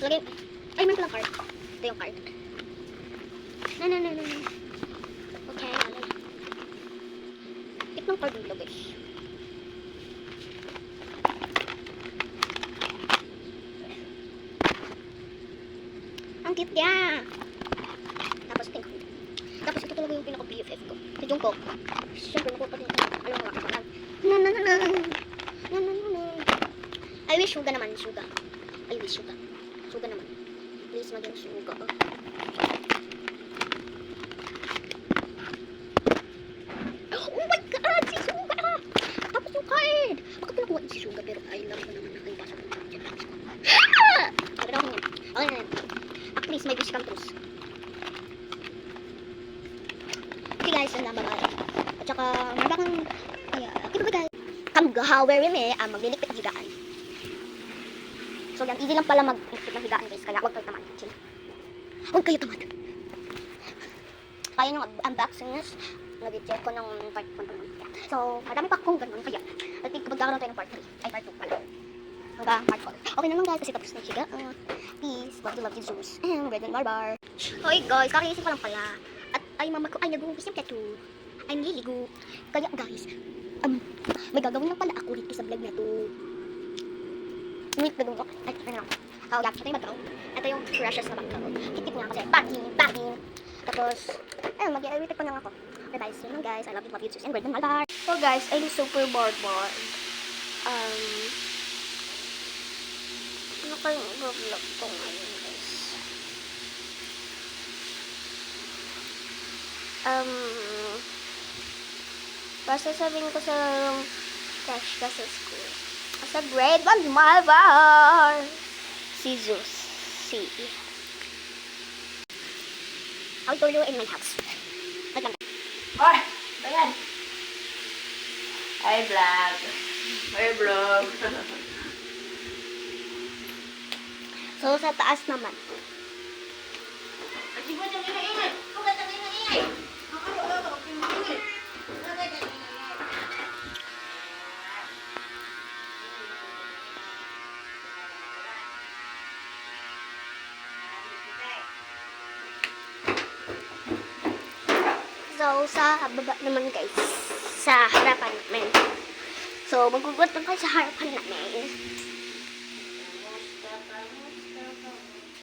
lagay, ay, meron palang card. Ito yung card. Na, na, na, na. Okay, na. Tip ng card dito, guys. Ang cute niya. Tapos pink. Tapos ito talaga yung pinaka-BFF ko. Si Jungkook. Siyempre, nakuha pa din ito. Alam mo nga kapag. Na, na, na, na. Na, na, na, na. I wish Suga naman, Suga. I wish Suga. Suga naman. Please maging Suga. Oh my God! Si Suga! Tapos yung card! Bakit pinakuha si Suga? Pero I love ko naman na kayo pasok. Ah! Pero ako yan. Okay na. At least may wish come true. Okay guys, yun lang bye At saka, ay, uh, okay ba guys? Kamgahawer yun eh, ah, maglilikpit ng higaan. So yan, easy lang pala maglikpit ng higaan guys, kaya huwag kayo tamad. Chill. Huwag kayo tamad. Kaya nung unboxing is, nag-check ko ng part 1 pa naman. So, madami pa akong ganun, kaya, I think magkakaroon tayo ng part 3. Ay, part 2 pala. Hanggang part 4. Okay naman guys, kasi tapos na yung higaan. Peace, love you, love you, Zeus. And Red and Barbar. Hoy guys, kakaisip ko lang pala. At ay mama ko ay nag-uumpis yung tattoo. Ay nililigo. Kaya guys, um, may gagawin lang pala ako dito sa vlog na to. Wait, gagawin ko. Ay, ano lang. Oh, guys, ito yung background. Ito yung precious na background. Kitip nga kasi, bagin, bagin. Tapos, ayun, mag-i-retake pa lang ako. Revise yun lang guys. I love you, love you, Zeus, and Red and Barbar. So guys, I'm super bored bored. Um, ano kayong vlog ko ngayon guys? Um, basta sabihin ko sa crush ka sa school. Sa grade 1, Malvar! Si Zeus. Si... I'll go in my house. Wait lang. Hoy! Bayan! Hi, vlog! Hi, vlog! So, sa taas naman. Ay, mo nang ingay! Huwag ka nang ingay! Ako, ako, ako, ingay! Huwag ka nang ingay! So, sa baba naman guys. Sa harapan namin. So, magugulat lang kayo sa harapan namin.